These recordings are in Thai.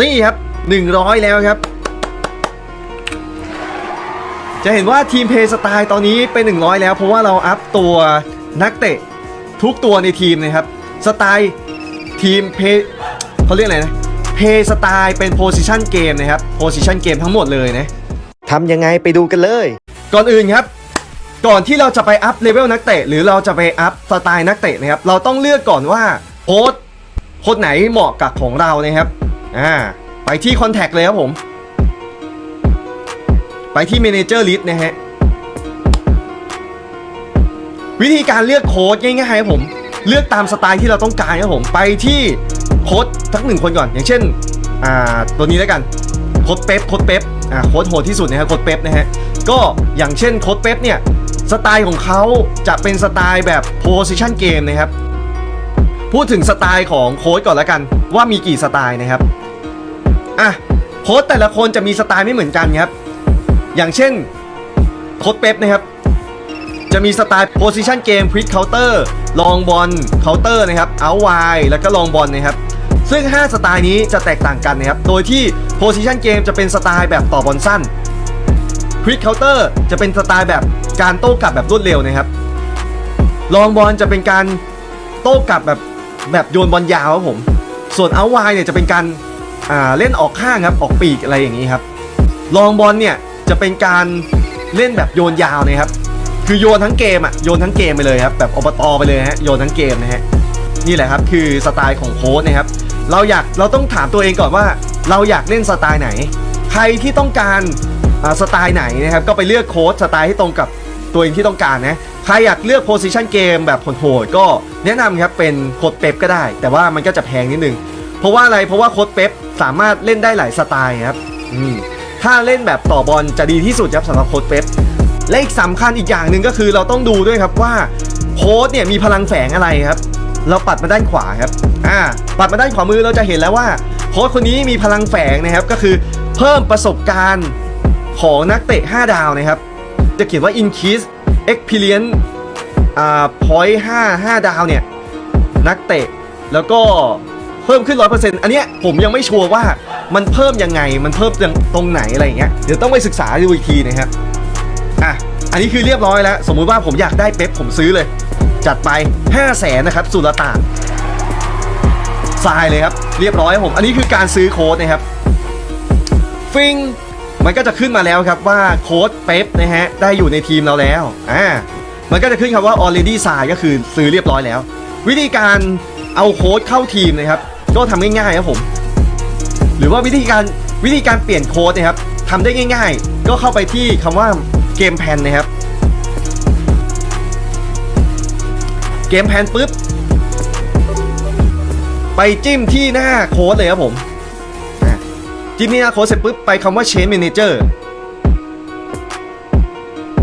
นี่ครับ 100 แล้วครับ จะเห็นว่าทีมเพย์สไตล์ตอนนี้เป็น 100 แล้ว เพราะว่าเราอัพตัวนักเตะทุกตัวในทีมนะครับ สไตล์ทีมเพย์เขาเรียกอะไรนะเพย์สไตล์เป็นโพซิชันเกมนะครับโพซิชันเกมทั้งหมดเลยนะทำยังไงไปดูกันเลย ก่อนอื่นครับ ก่อนที่เราจะไปอัพเลเวลนักเตะ หรือเราจะไปอัพสไตล์นักเตะนะครับ เราต้องเลือกก่อนว่าโค้ดโค้ดไหนเหมาะกับของเรานะครับ อ่า ไปที่คอนแทคเลยครับผม ไปที่ Manager List นะฮะ วิธีการเลือกโค้ดง่ายๆครับผม เลือกตามสไตล์ที่เราต้องการครับผม ไปที่โค้ดทั้งหนึ่งคนก่อน อย่างเช่น อ่า ตัวนี้แล้วกัน โค้ดเป๊ปโค้ดเป๊ปอ่า โค้ดโหดที่สุดนะฮะ โค้ดเป๊ปนะฮะ ก็อย่างเช่นโค้ดเป๊ปเนี่ย สไตล์ของเขาจะเป็นสไตล์แบบ position game นะครับพูดถึงสไตล์ของโค้ดก่อนแล้วกัน ว่ามีกี่สไตล์นะครับ อะโค้ดแต่ละคนจะมีสไตล์ไม่เหมือนกันครับ อย่างเช่นโค้ดเป๊ปนะครับ จะมีสไตล์ position game quick counter ลองบอล counter นะครับ out wide แล้วก็ลองบอลนะครับ ซึ่ง 5 สไตล์นี้จะแตกต่างกันนะครับ โดยที่ position game จะเป็นสไตล์แบบต่อบอลสั้น quick counter จะเป็นสไตล์แบบการโต้กลับแบบรวดเร็วนะครับ ลองบอลจะเป็นการโต้กลับแบบแบบโยนบอลยาวครับผม ส่วน out wide เนี่ยจะเป็นการ อ่าเล่นออกข้างครับออกปีกอะไรอย่างนี้ครับลองบอลเนี่ยจะเป็นการเล่นแบบโยนยาวนะครับ คือโยนทั้งเกมอะโยนทั้งเกมไปเลยครับแบบอบตอไปเลยฮะโยนทั้งเกมนะฮะนี่แหละครับคือสไตล์ของโค้ชนะครับเราอยากเราต้องถามตัวเองก่อนว่า เราอยากเล่นสไตล์ไหน ใครที่ต้องการาสไตล์ไหนนะครับก็ไปเลือกโค้ชสไตล์ที่ตรงกับตัวเองที่ต้องการนะใครอยากเลือกโพซิชันเกมแบบโหดๆก็แนะนำครับเป็นโค้ดเป๊ปก็ได้ แต่ว่ามันก็จะแพงนิดนึง เพราะว่าอะไรเพราะว่าโค้ดเป๊ปสามารถเล่นได้หลายสไตล์ครับอืมถ้าเล่นแบบต่อบอลจะดีที่สุดครับสำหรับโค้ดเป๊ปและอีกสำคัญอีกอย่างหนึ่งก็คือเราต้องดูด้วยครับว่าโค้ดเนี่ยมีพลังแฝงอะไรครับ เราปัดมาด้านขวาครับอ่าปัดมาด้านขวามือเราจะเห็นแล้วว่าโค้ดคนนี้มีพลังแฝงนะครับก็คือเพิ่มประสบการณ์ของนักเตะ 5 ดาวนะครับ จะเขียนว่า increase experience อ่า point 5 5 ดาวเนี่ย นักเตะแล้วก็ เพิ่มขึ้น100%อันเนี้ยผมยังไม่ชัวร์ว่ามันเพิ่มยังไงมันเพิ่มตรงไหนอะไรอย่างเงี้ยเดี๋ยวต้องไปศึกษาดูอีกทีนะครับอะอันนี้คือเรียบร้อยแล้ว สมมุติว่าผมอยากได้เป๊ปผมซื้อเลย จัดไป 5 0 0แสนนะครับสุลต่านทรายเลยครับ เรียบร้อยครับผม อันนี้คือการซื้อโค้ดนะครับ ฟิงมันก็จะขึ้นมาแล้วครับว่าโค้ดเป๊ปนะฮะได้อยู่ในทีมเราแล้วอ่ามันก็จะขึ้นคำว่า already sign ก็คือซื้อเรียบร้อยแล้ว วิธีการเอาโค้ดเข้าทีมนะครับ ก็ทำง่ายๆครับผม หรือว่าวิธีการวิธีการเปลี่ยนโค้ดนะครับทำได้ง่าย ๆ ก็เข้าไปที่คำว่าเกมแพนนะครับเกมแพนปุ๊บ ไปจิ้มที่หน้าโค้ดเลยครับผมจิ้มที่หน้าโค้ดเสร็จปุ๊บ ไปคำว่า Change Manager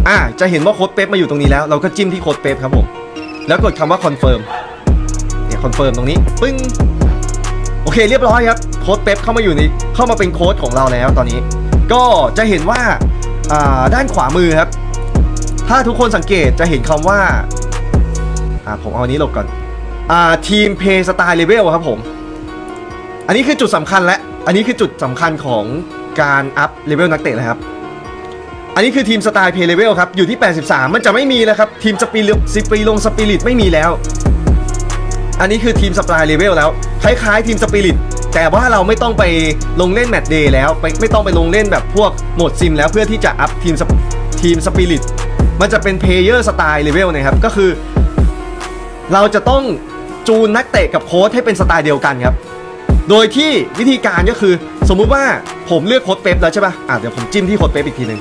อ่าจะเห็นว่าโค้ดเป๊ปมาอยู่ตรงนี้แล้ว เราก็จิ้มที่โค้ดเป๊ปครับผม แล้วกดคำว่า Confirm เนี่ย Confirm ตรงนี้ ปึ้ง เคเรียบร้อยครับโค้ดเป๊ปเข้ามาอยู่ในเข้ามาเป็นโค้ดของเราแล้วตอนนี้ ก็จะเห็นว่าาด้านขวามือครับ ถ้าทุกคนสังเกตจะเห็นคำว่าาผมเอาอันนี้หลบก่อนอทีมเพย์สไตล์เลเวลครับผม อันนี้คือจุดสำคัญและ อันนี้คือจุดสำคัญของการอัพเลเวลนักเตะนะครับ อันนี้คือทีมสไตล์เพย์เลเวลครับ อยู่ที่ 83 มันจะไม่มีแล้วครับ ทีมสปีริสปีลงสปิริตไม่มีแล้ว อันนี้คือทีมสปายเลเวลแล้ว คล้ายๆ ทีมสปิริตแต่ว่าเราไม่ต้องไปลงเล่นแมตช์เดย์แล้วไปไม่ต้องไปลงเล่นแบบพวกโหมดซิมแล้วเพื่อที่จะอัพทีมสปทีมสปิริตมันจะเป็นเพลเยอร์สไตล์เลเวลนะครับ ก็คือ เราจะต้องจูนนักเตะกับโค้ชให้เป็นสไตล์เดียวกันครับ โดยที่วิธีการก็คือสมมุติว่าผมเลือกโค้ดเป๊ปแล้วใช่ปะอะ เดี๋ยวผมจิ้มที่โค้ดเป๊ปอีกทีหนึ่ง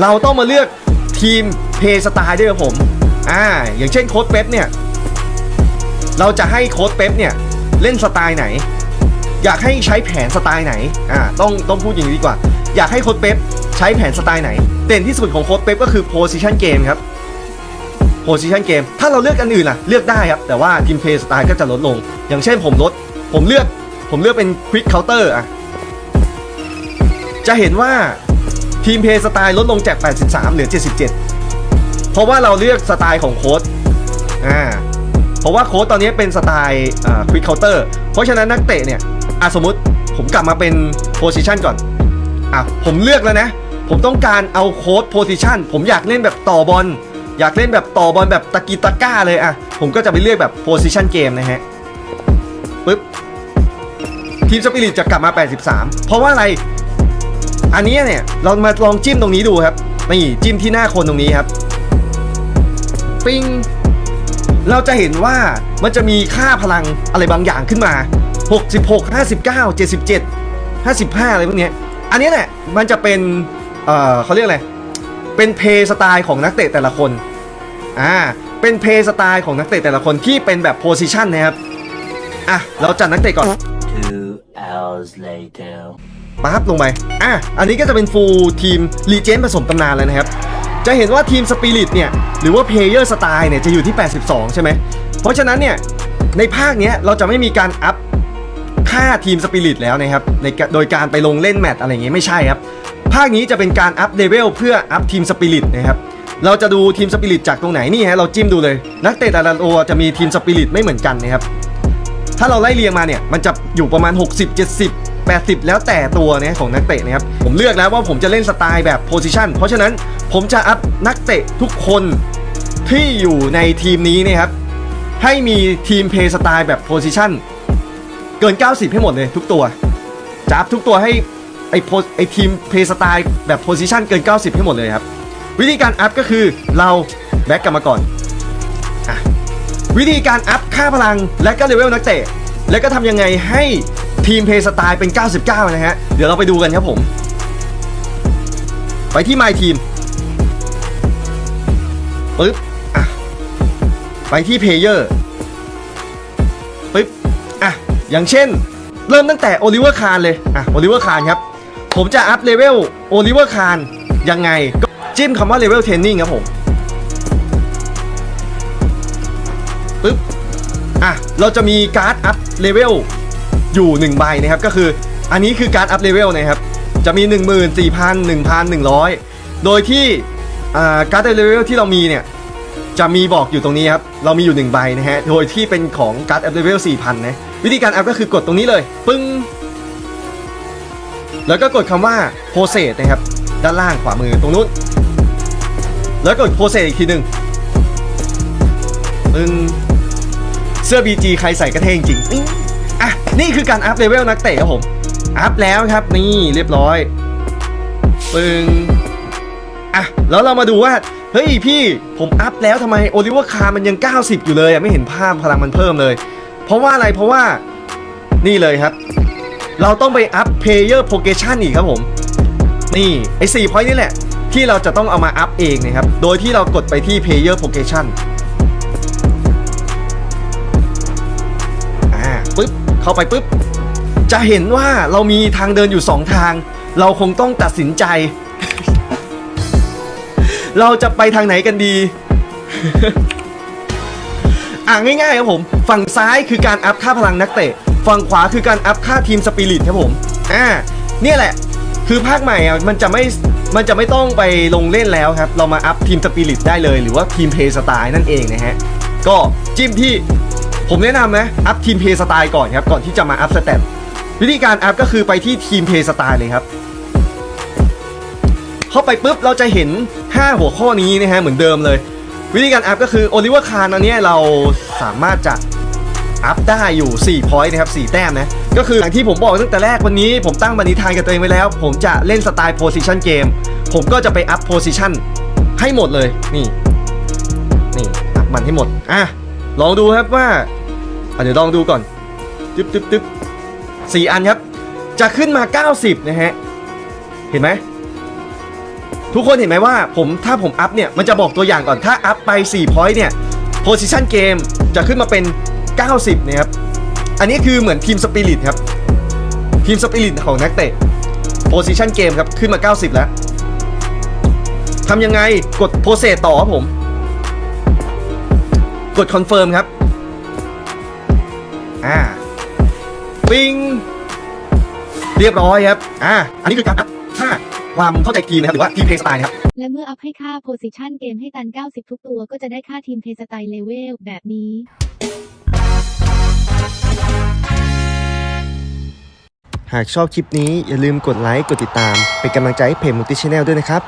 เราต้องมาเลือกทีมเพย์สไตล์ด้วยครับผม อ่า อย่างเช่นโค้ดเป๊ปเนี่ย เราจะให้โค้ดเป๊ปเนี่ยเล่นสไตล์ไหน อยากให้ใช้แผนสไตล์ไหนอ่าต้องต้องพูดอย่างนี้ดีกว่า อยากให้โค้ดเป๊ปใช้แผนสไตล์ไหน เด่นที่สุดของโค้ดเป๊ปก็คือ position game ครับ position game ถ้าเราเลือกอันอื่นล่ะเลือกได้ครับ แต่ว่าทีมเพย์สไตล์ก็จะลดลง อย่างเช่นผมลด ผมเลือกผมเลือกเป็น quick counter อะจะเห็นว่าทีมเพย์สไตล์ลดลงจาก 83 เหลือ 77 เพราะว่าเราเลือกสไตล์ของโค้ดอ่า ราะว่าโค้ดตอนนี้เป็นสไตล์ควิกเคาน์เตอร์เพราะฉะนั้นนักเตะเนี่ยอะสมมติผมกลับมาเป็นโพซิชันก่อนอะผมเลือกแล้วนะ ผมต้องการเอาโค้ดโพซิชันผมอยากเล่นแบบต่อบอลอยากเล่นแบบต่อบอลแบบตะกีตะก้าเลยอะผมก็จะไปเลือกแบบโพซิชันเกมนะฮะปึ๊บทีมสปิริตจะกลับมา 83 เพราะว่าอะไร อันนี้เนี่ยเรามาลองจิ้มตรงนี้ดูครับนี่จิ้มที่หน้าคนตรงนี้ครับ ปิ้ง เราจะเห็นว่ามันจะมีค่าพลังอะไรบางอย่างขึ้นมา 66 59 77 55 อะไรพวกเนี้ยอันนี้แหละมันจะเป็นเอ่อเขาเรียกอะไร เป็นเพย์สไตล์ของนักเตะแต่ละคน อ่า เป็นเพย์สไตล์ของนักเตะแต่ละคนที่เป็นแบบโพซิชันนะครับ อะ เราจัดนักเตะก่อน Two hours later. ปั๊บลงไป อะ อันนี้ก็จะเป็นฟูลทีมรีเจนผสมตำนานแล้วนะครับ จะเห็นว่าทีมสปิริตเนี่ยหรือว่าเพลเยอร์สไตล์เนี่ยจะอยู่ที่ 82 ใช่ไหม เพราะฉะนั้นเนี่ยในภาคเนี้ยเราจะไม่มีการอัพค่าทีมสปิริตแล้วนะครับในโดยการไปลงเล่นแมตช์อะไรอย่างเงี้ยไม่ใช่ครับ ภาคนี้จะเป็นการอัพเลเวลเพื่ออัพทีมสปิริตนะครับเราจะดูทีมสปิริตจากตรงไหนนี่ฮะเราจิ้มดูเลย นักเตะแต่ละตัวจะมีทีมสปิริตไม่เหมือนกันนะครับถ้าเราไล่เรียงมาเนี่ยมันจะอยู่ประมาณ 60 70 80 แล้วแต่ตัวเนี่ยของนักเตะนะครับผมเลือกแล้วว่าผมจะเล่นสไตล์แบบโพซิชันเพราะฉะนั้นผมจะอัพนักเตะทุกคนที่อยู่ในทีมนี้เนะครับให้มีทีมเพย์สไตล์แบบโพซิชันเกิน 90 ให้หมดเลยทุกตัวจะอัพทุกตัวให้ไอโพไอทีมเพย์สไตล์แบบโพซิชันเกิน 90 ให้หมดเลยครับ วิธีการอัพก็คือเราแบ็กกลับมาก่อนอวิธีการอัพค่าพลังและก็เลเวลนักเตะ และก็ทำยังไงให้ ทีมเพย์สไตล์เป็น 99 นะฮะ เดี๋ยวเราไปดูกันครับผม ไปที่ My Team ปึ๊บอะไปที่เพเยอร์ปึ๊บอะอย่างเช่น เริ่มตั้งแต่โอลิเวอร์คารเลยอะโอลิเวอร์คารครับ ผมจะอัพเลเวลโอลิเวอร์คารยังไงก็จิ้มคำว่าเลเวลเทรนนิ่งครับผมปึ๊บอะเราจะมีการ์ดอัพเลเวล อยู่1ใบนะครับก็คืออันนี้คือการอัพเลเวลนะครับจะมี 1 4 0 0 0 1,100 โดยที่การ์ดเลเวลที่เรามีเนี่ยจะมีบอกอยู่ตรงนี้ครับ เรามีอยู่ 1 ใบนะฮะ โดยที่เป็นของการ์ดอัพเลเวล4,000 นะ วิธีการอัพก็คือกดตรงนี้เลย ปึ้ง แล้วก็กดคำว่า process นะครับ ด้านล่างขวามือตรงนู้น แล้วกด process อีกทีหนึ่งปึ้ง เสื้อ BG ใครใส่กระเท่งจริง นี่คือการอัพเลเวลนักเตะครับผม อัพแล้วครับนี่เรียบร้อยปึ้งอะแล้วเรามาดูว่า เฮ้ยพี่ผมอัพแล้วทำไมโอลิเวอร์คาร์มันยัง 90 อยู่เลยอะไม่เห็นภาพพลังมันเพิ่มเลย เพราะว่าอะไรเพราะว่านี่เลยครับ เราต้องไปอัพเพย์เยอร์โ o เกชันอีกครับผม นี่ไอ้4 point นี่แหละ ที่เราจะต้องเอามาอัพเองนะครับ โดยที่เรากดไปที่ Player Progression อ่าปึ๊บ เข้าไปปึ๊บ จะเห็นว่าเรามีทางเดินอยู่ 2 ทาง เราคงต้องตัดสินใจ เราจะไปทางไหนกันดี อะง่ายๆครับผม ฝั่งซ้ายคือการอัพค่าพลังนักเตะ ฝั่งขวาคือการอัพค่าทีมสปิริตครับผมอ่าเนี่ยแหละ คือภาคใหม่อะมันจะไม่มันจะไม่ต้องไปลงเล่นแล้วครับ เรามาอัพทีมสปิริตได้เลย หรือว่าทีมเพย์สไตล์นั่นเองนะฮะ ก็จิ้มที่ ผมแนะนำนะอัพทีมเพย์สไตล์ก่อนครับก่อนที่จะมาอัพสเตตวิธีการอัพก็คือไปที่ทีมเพย์สไตล์เลยครับ เข้าไปปุ๊บเราจะเห็น 5 หัวข้อนี้นะฮะเหมือนเดิมเลย วิธีการอัพก็คือโอลิเวอร์คาร์อันนี้เราสามารถจะอัพได้อยู่ 4 พอยต์นะครับ 4 แต้มนะ ก็คืออย่างที่ผมบอกตั้งแต่แรกวันนี้ ผมตั้งบันทิทานกับตัวเองไว้แล้ว ผมจะเล่นสไตล์โพซิชันเกม ผมก็จะไปอัพโพซิชันให้หมดเลย นี่ นี่ อัพมันให้หมด อะ ลองดูครับว่า อะเดี๋ยวลองดูก่อนตึ๊บตึ๊บตึ๊บสี่อันครับ จะขึ้นมา 90 นะฮะ เห็นไหม ทุกคนเห็นไหมว่าผมถ้าผมอัพเนี่ย มันจะบอกตัวอย่างก่อนถ้าอัพไป4 point เนี่ย position game จะขึ้นมาเป็น 90 นะครับ อันนี้คือเหมือนทีมสปิริตครับ ทีมสปิริตของนักเตะ position game ครับ ขึ้นมา 90 แล้วทำยังไงกด process ต่อครับผม กด confirm ครับ ปิงเรียบร้อยครับ อ่า อันนี้คือการอัพค่าความเข้าใจทีมนะครับหรือว่าทีมเพย์สไตล์นะครับ และเมื่ออัพให้ค่า position เกมให้ตัน 90 ทุกตัวก็จะได้ค่าทีมเพสไตล์เลเวลแบบนี้ หากชอบคลิปนี้อย่าลืมกดไลค์ กดติดตาม เป็นกำลังใจให้เพจมุติชแนลด้วยนะครับ